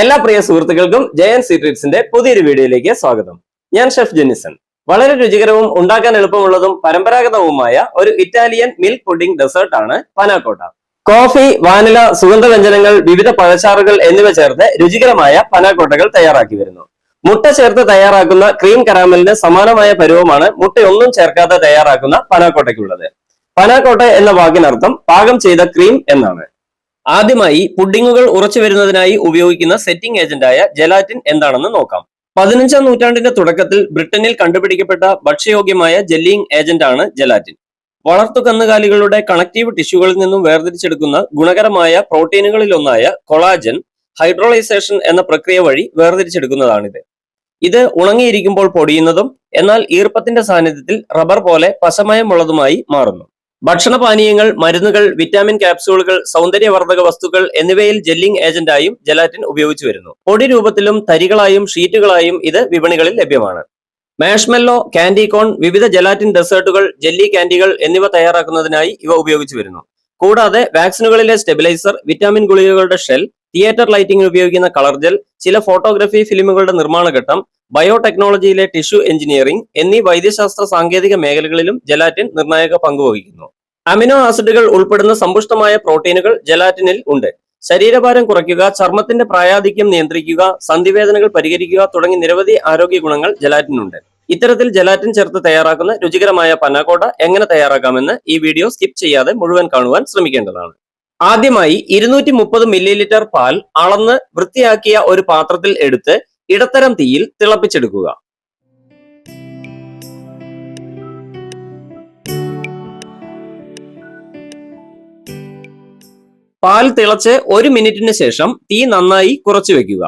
എല്ലാ പ്രിയ സുഹൃത്തുക്കൾക്കും ജയൻ സീക്രട്സിന്റെ പുതിയൊരു വീഡിയോയിലേക്ക് സ്വാഗതം. ഞാൻ ഷെഫ് ജെന്നിസൺ. വളരെ രുചികരവും ഉണ്ടാക്കാൻ എളുപ്പമുള്ളതും പരമ്പരാഗതവുമായ ഒരു ഇറ്റാലിയൻ മിൽക്ക് പുഡിംഗ് ഡെസേർട്ട് ആണ് പനാക്കോട്ട. കോഫി വാനില സുഗന്ധവ്യഞ്ജനങ്ങൾ വിവിധ പഴച്ചാറുകൾ എന്നിവ ചേർത്ത് രുചികരമായ പനാക്കോട്ടകൾ തയ്യാറാക്കി വരുന്നു. മുട്ട ചേർത്ത് തയ്യാറാക്കുന്ന ക്രീം കരാമലിന് സമാനമായ പരുവമാണ് മുട്ടയൊന്നും ചേർക്കാതെ തയ്യാറാക്കുന്ന പനാക്കോട്ടയ്ക്കുള്ളത്. പനാക്കോട്ട എന്ന വാക്കിനർത്ഥം പാകം ചെയ്ത ക്രീം എന്നാണ്. ആദ്യമായി പുഡിങ്ങുകൾ ഉറച്ചു വരുന്നതിനായി ഉപയോഗിക്കുന്ന സെറ്റിംഗ് ഏജന്റായ ജെലാറ്റിൻ എന്താണെന്ന് നോക്കാം. പതിനഞ്ചാം നൂറ്റാണ്ടിന്റെ തുടക്കത്തിൽ ബ്രിട്ടനിൽ കണ്ടുപിടിക്കപ്പെട്ട ഭക്ഷ്യയോഗ്യമായ ജെല്ലിംഗ് ഏജന്റാണ് ജെലാറ്റിൻ വളർത്തു കന്നുകാലികളുടെ കണക്റ്റീവ് ടിഷ്യൂകളിൽ നിന്നും വേർതിരിച്ചെടുക്കുന്ന ഗുണകരമായ പ്രോട്ടീനുകളിലൊന്നായ കൊളാജൻ ഹൈഡ്രോളൈസേഷൻ എന്ന പ്രക്രിയ വഴി വേർതിരിച്ചെടുക്കുന്നതാണിത്. ഇത് ഉണങ്ങിയിരിക്കുമ്പോൾ പൊടിയുന്നതും എന്നാൽ ഈർപ്പത്തിന്റെ സാന്നിധ്യത്തിൽ റബ്ബർ പോലെ പശമയമുള്ളതുമായി മാറുന്നു. ഭക്ഷണപാനീയങ്ങൾ മരുന്നുകൾ വിറ്റാമിൻ ക്യാപ്സ്യൂളുകൾ സൗന്ദര്യവർദ്ധക വസ്തുക്കൾ എന്നിവയിൽ ജെല്ലിംഗ് ഏജന്റായും ജലാറ്റിൻ ഉപയോഗിച്ചു വരുന്നു. പൊടി രൂപത്തിലും തരികളായും ഷീറ്റുകളായും ഇത് വിപണികളിൽ ലഭ്യമാണ്. മാഷ്മെല്ലോ കാൻഡി കോൺ വിവിധ ജലാറ്റിൻ ഡെസേർട്ടുകൾ ജെല്ലി കാൻഡികൾ എന്നിവ തയ്യാറാക്കുന്നതിനായി ഇവ ഉപയോഗിച്ചു വരുന്നു. കൂടാതെ വാക്സിനുകളിലെ സ്റ്റെബിലൈസർ വിറ്റാമിൻ ഗുളികകളുടെ ഷെൽ തിയേറ്റർ ലൈറ്റിംഗിന് ഉപയോഗിക്കുന്ന കളർ ജെൽ ചില ഫോട്ടോഗ്രഫി ഫിലിമുകളുടെ നിർമ്മാണഘട്ടം ബയോടെക്നോളജിയിലെ ടിഷ്യൂ എഞ്ചിനീയറിംഗ് എന്നീ വൈദ്യശാസ്ത്ര സാങ്കേതിക മേഖലകളിലും ജലാറ്റിൻ നിർണായക പങ്കുവഹിക്കുന്നു അമിനോ ആസിഡുകൾ ഉൾപ്പെടുന്ന സമ്പുഷ്ടമായ പ്രോട്ടീനുകൾ ജലാറ്റിനിൽ ഉണ്ട്. ശരീരഭാരം കുറയ്ക്കുക ചർമ്മത്തിന്റെ പ്രായാധിക്യം നിയന്ത്രിക്കുക സന്ധിവേദനകൾ പരിഹരിക്കുക തുടങ്ങി നിരവധി ആരോഗ്യ ഗുണങ്ങൾ ജലാറ്റിനുണ്ട്. ഇത്തരത്തിൽ ജലാറ്റിൻ ചേർത്ത് തയ്യാറാക്കുന്ന രുചികരമായ പനാക്കോട്ട എങ്ങനെ തയ്യാറാക്കാമെന്ന് ഈ വീഡിയോ സ്കിപ്പ് ചെയ്യാതെ മുഴുവൻ കാണുവാൻ ശ്രമിക്കേണ്ടതാണ്. ആദ്യമായി ഇരുന്നൂറ്റി മുപ്പത് മില്ലി ലിറ്റർ പാൽ അളന്ന് വൃത്തിയാക്കിയ ഒരു പാത്രത്തിൽ എടുത്ത് ഇടത്തരം തീയിൽ തിളപ്പിച്ചെടുക്കുക. പാൽ തിളച്ച് ഒരു മിനിറ്റിന് ശേഷം തീ നന്നായി കുറച്ചു വെക്കുക.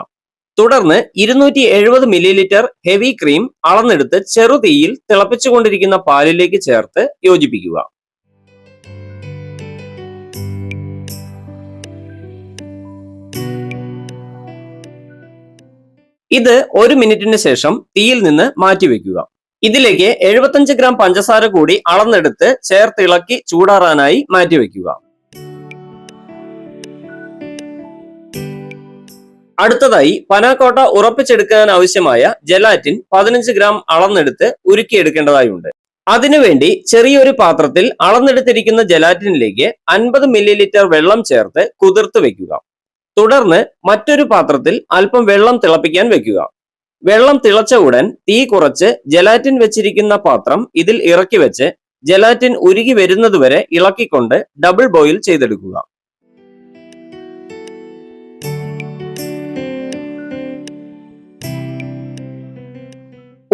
തുടർന്ന് ഇരുന്നൂറ്റി എഴുപത് മില്ലി ലിറ്റർ ഹെവി ക്രീം അളന്നെടുത്ത് ചെറുതീയിൽ തിളപ്പിച്ചുകൊണ്ടിരിക്കുന്ന പാലിലേക്ക് ചേർത്ത് യോജിപ്പിക്കുക. ഇത് ഒരു മിനിറ്റിന് ശേഷം തീയിൽ നിന്ന് മാറ്റിവെക്കുക ഇതിലേക്ക് എഴുപത്തഞ്ച് ഗ്രാം പഞ്ചസാര കൂടി അളന്നെടുത്ത് ചേർത്തിളക്കി ചൂടാറാനായി മാറ്റിവെക്കുക അടുത്തതായി പനാക്കോട്ട ഉറപ്പിച്ചെടുക്കാൻ ആവശ്യമായ ജെലാറ്റിൻ പതിനഞ്ച് ഗ്രാം അളന്നെടുത്ത് ഉരുക്കിയെടുക്കേണ്ടതായുണ്ട്. അതിനുവേണ്ടി ചെറിയൊരു പാത്രത്തിൽ അളന്നെടുത്തിരിക്കുന്ന ജലാറ്റിനിലേക്ക് അൻപത് മില്ലി വെള്ളം ചേർത്ത് കുതിർത്ത് വെക്കുക. തുടർന്ന് മറ്റൊരു പാത്രത്തിൽ അല്പം വെള്ളം തിളപ്പിക്കാൻ വെക്കുക. വെള്ളം തിളച്ച ഉടൻ തീ കുറച്ച് ജലാറ്റിൻ വെച്ചിരിക്കുന്ന പാത്രം ഇതിൽ ഇറക്കി വെച്ച് ജലാറ്റിൻ ഉരുകി വരുന്നതുവരെ ഇളക്കിക്കൊണ്ട് ഡബിൾ ബോയിൽ ചെയ്തെടുക്കുക.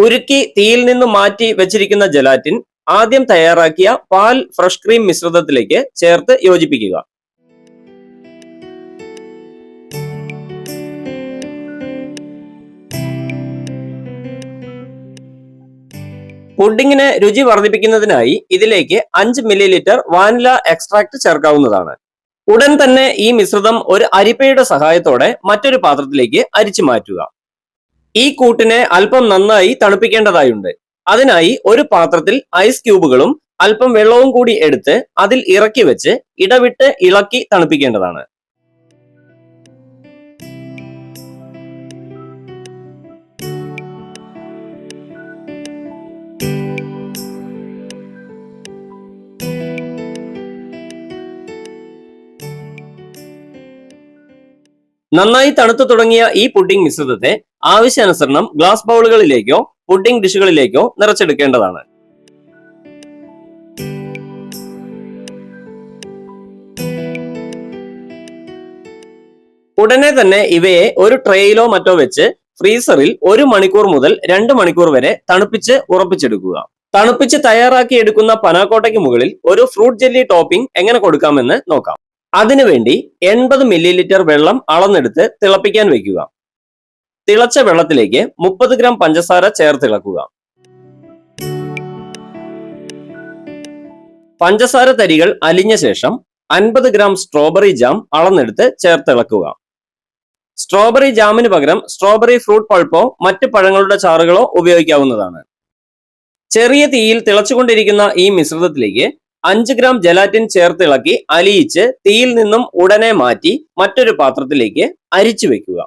ഉരുക്കി തീയിൽ നിന്ന് മാറ്റി വെച്ചിരിക്കുന്ന ജലാറ്റിൻ ആദ്യം തയ്യാറാക്കിയ പാൽ ഫ്രഷ് ക്രീം മിശ്രിതത്തിലേക്ക് ചേർത്ത് യോജിപ്പിക്കുക. പുഡിങ്ങിന് രുചി വർദ്ധിപ്പിക്കുന്നതിനായി ഇതിലേക്ക് അഞ്ച് മില്ലി ലിറ്റർ വാനില എക്സ്ട്രാക്ട് ചേർക്കാവുന്നതാണ്. ഉടൻ തന്നെ ഈ മിശ്രിതം ഒരു അരിപ്പയുടെ സഹായത്തോടെ മറ്റൊരു പാത്രത്തിലേക്ക് അരിച്ചു മാറ്റുക. ഈ കൂട്ടിനെ അല്പം നന്നായി തണുപ്പിക്കേണ്ടതായുണ്ട്. അതിനായി ഒരു പാത്രത്തിൽ ഐസ് ക്യൂബുകളും അല്പം വെള്ളവും കൂടി എടുത്ത് അതിൽ ഇറക്കി വെച്ച് ഇടവിട്ട് ഇളക്കി തണുപ്പിക്കേണ്ടതാണ്. നന്നായി തണുത്തു തുടങ്ങിയ ഈ പുഡിംഗ് മിശ്രിതത്തെ ആവശ്യാനുസരണം ഗ്ലാസ് ബൗളുകളിലേക്കോ പുഡിംഗ് ഡിഷുകളിലേക്കോ നിറച്ചെടുക്കേണ്ടതാണ്. ഉടനെ തന്നെ ഇവയെ ഒരു ട്രേയിലോ മറ്റോ വെച്ച് ഫ്രീസറിൽ ഒരു മണിക്കൂർ മുതൽ രണ്ട് മണിക്കൂർ വരെ തണുപ്പിച്ച് ഉറപ്പിച്ചെടുക്കുക. തണുപ്പിച്ച് തയ്യാറാക്കി എടുക്കുന്ന പനാക്കോട്ടയ്ക്ക് മുകളിൽ ഒരു ഫ്രൂട്ട് ജെല്ലി ടോപ്പിംഗ് എങ്ങനെ കൊടുക്കാമെന്ന് നോക്കാം. അതിനുവേണ്ടി എൺപത് മില്ലി ലിറ്റർ വെള്ളം അളന്നെടുത്ത് തിളപ്പിക്കാൻ വെക്കുക. തിളച്ച വെള്ളത്തിലേക്ക് മുപ്പത് ഗ്രാം പഞ്ചസാര ചേർത്തിളക്കുക പഞ്ചസാര തരികൾ അലിഞ്ഞ ശേഷം അൻപത് ഗ്രാം സ്ട്രോബെറി ജാം അളന്നെടുത്ത് ചേർത്തിളക്കുക സ്ട്രോബെറി ജാമിന് പകരം സ്ട്രോബെറി ഫ്രൂട്ട് പൾപ്പോ മറ്റു പഴങ്ങളുടെ ചാറുകളോ ഉപയോഗിക്കാവുന്നതാണ്. ചെറിയ തീയിൽ തിളച്ചുകൊണ്ടിരിക്കുന്ന ഈ മിശ്രിതത്തിലേക്ക് അഞ്ച് ഗ്രാം ജലാറ്റിൻ ചേർത്തിളക്കി അലിയിച്ച് തീയിൽ നിന്നും ഉടനെ മാറ്റി മറ്റൊരു പാത്രത്തിലേക്ക് അരിച്ചു വെക്കുക.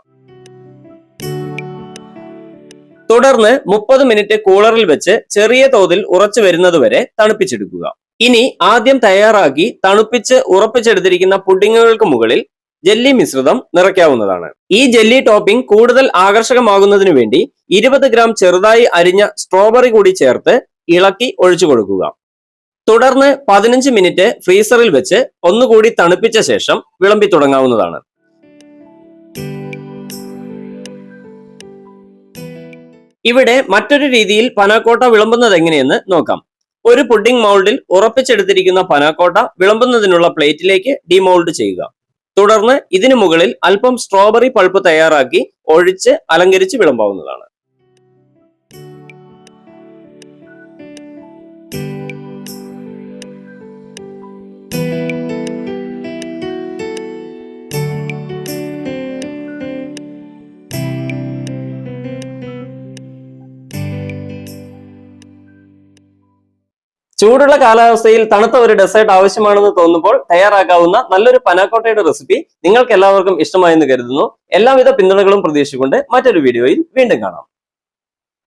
തുടർന്ന് മുപ്പത് മിനിറ്റ് കൂളറിൽ വെച്ച് ചെറിയ തോതിൽ ഉറച്ചു വരുന്നതുവരെ തണുപ്പിച്ചെടുക്കുക. ഇനി ആദ്യം തയ്യാറാക്കി തണുപ്പിച്ച് ഉറപ്പിച്ചെടുത്തിരിക്കുന്ന പുഡിങ്ങുകൾക്ക് മുകളിൽ ജെല്ലി മിശ്രിതം നിറയ്ക്കാവുന്നതാണ്. ഈ ജെല്ലി ടോപ്പിംഗ് കൂടുതൽ ആകർഷകമാകുന്നതിനു വേണ്ടി ഇരുപത് ഗ്രാം ചെറുതായി അരിഞ്ഞ സ്ട്രോബെറി കൂടി ചേർത്ത് ഇളക്കി ഒഴിച്ചു കൊടുക്കുക. തുടർന്ന് പതിനഞ്ച് മിനിറ്റ് ഫ്രീസറിൽ വെച്ച് ഒന്നുകൂടി തണുപ്പിച്ച ശേഷം വിളമ്പി തുടങ്ങാവുന്നതാണ്. ഇവിടെ മറ്റൊരു രീതിയിൽ പനാക്കോട്ട വിളമ്പുന്നത് എങ്ങനെയെന്ന് നോക്കാം. ഒരു പുഡിംഗ് മൗൾഡിൽ ഉറപ്പിച്ചെടുത്തിരിക്കുന്ന പനാക്കോട്ട വിളമ്പുന്നതിനുള്ള പ്ലേറ്റിലേക്ക് ഡിമോൾഡ് ചെയ്യുക. തുടർന്ന് ഇതിനു മുകളിൽ അല്പം സ്ട്രോബെറി പൾപ്പ് തയ്യാറാക്കി ഒഴിച്ച് അലങ്കരിച്ച് വിളമ്പാവുന്നതാണ്. ചൂടുള്ള കാലാവസ്ഥയിൽ തണുത്ത ഒരു ഡെസേർട്ട് ആവശ്യമാണെന്ന് തോന്നുമ്പോൾ തയ്യാറാക്കാവുന്ന നല്ലൊരു പനാക്കോട്ടയുടെ റെസിപ്പി നിങ്ങൾക്ക് എല്ലാവർക്കും ഇഷ്ടമായെന്ന് കരുതുന്നു. എല്ലാവിധ പിന്തുണകളും പ്രതീക്ഷിച്ചുകൊണ്ട് മറ്റൊരു വീഡിയോയിൽ വീണ്ടും കാണാം.